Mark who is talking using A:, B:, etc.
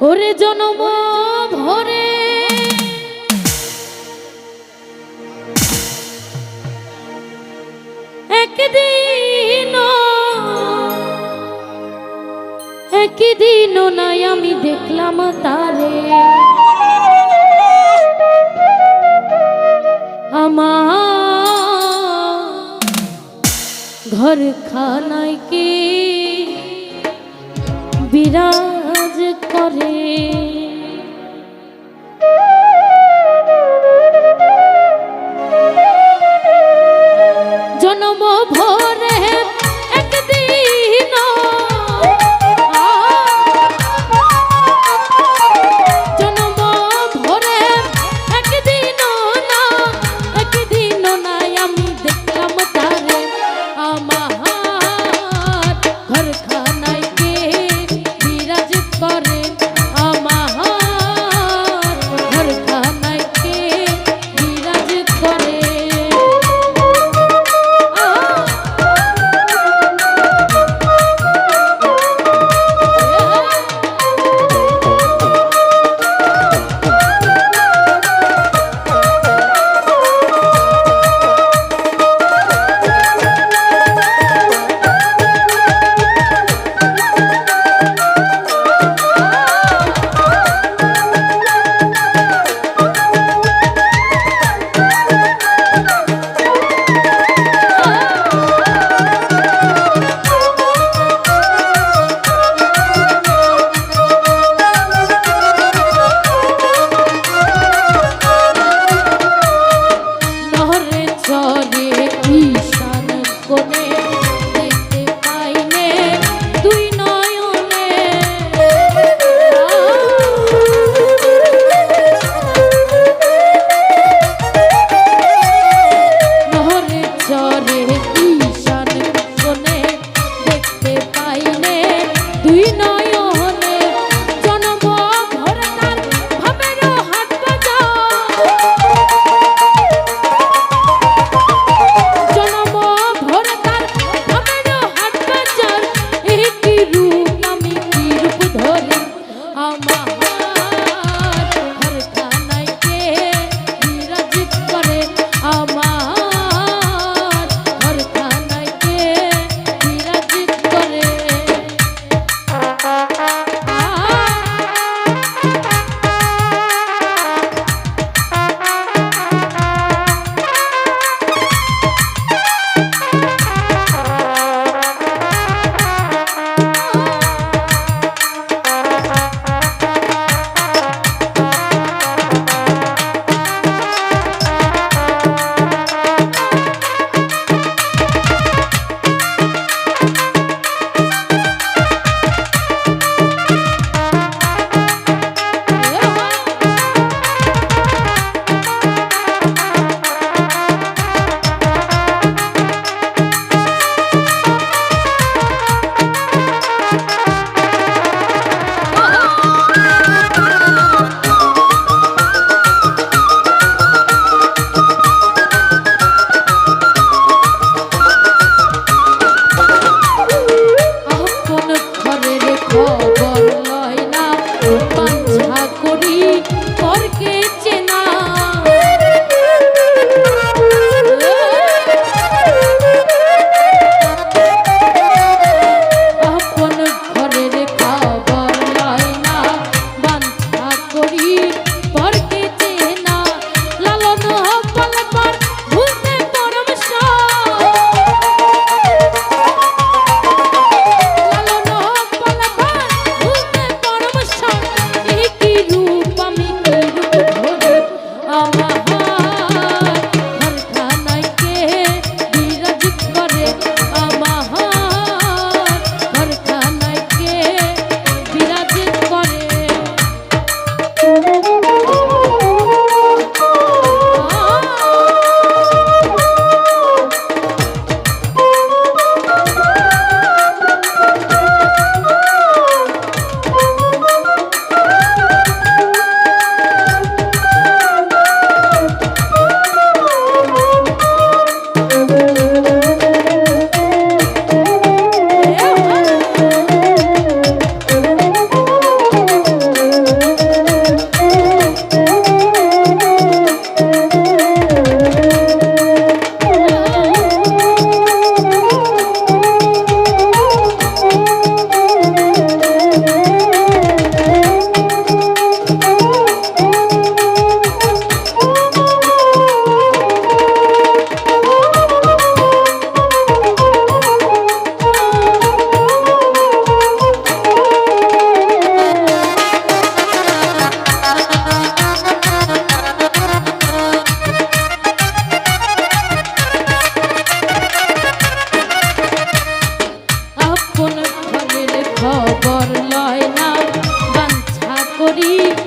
A: ওরে জনম ভরে। একদিন একদিন নাই আমি দেখলাম তারে। আমার ঘর খানায় কি বিরাট করে। you know করি পরকে করি